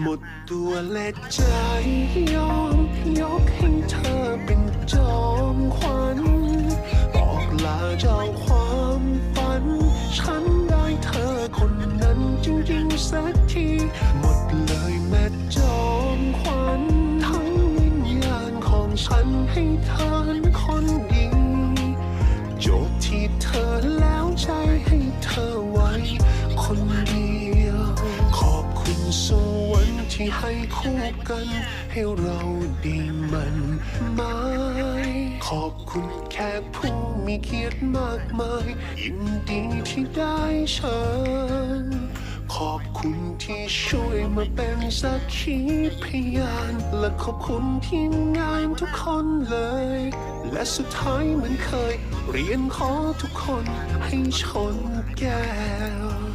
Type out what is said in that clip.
หมดตัวและใจยอมยกให้เธอเป็นจอมขวัญบอกลาเจ้าความฝัน ฉันได้เธอคนนั้นจริงๆสักที หมดเลยแม่จอมขวัญทั้งวิญญาณของฉันให้เธอเป็นคนดีจบที่เธอ วรรค์ที่ให้คู่กัน ให้เราได้มันหมายขอบคุณแขกผู้มีเกียรติมากมาย ยินดีที่ได้เชิญขอบคุณที่ช่วยมาเป็นสักขีพยาน และขอบคุณทีมงานทุกคนเลย และสุดท้ายเหมือนเคย เรียนขอทุกคนให้ชนแก้ว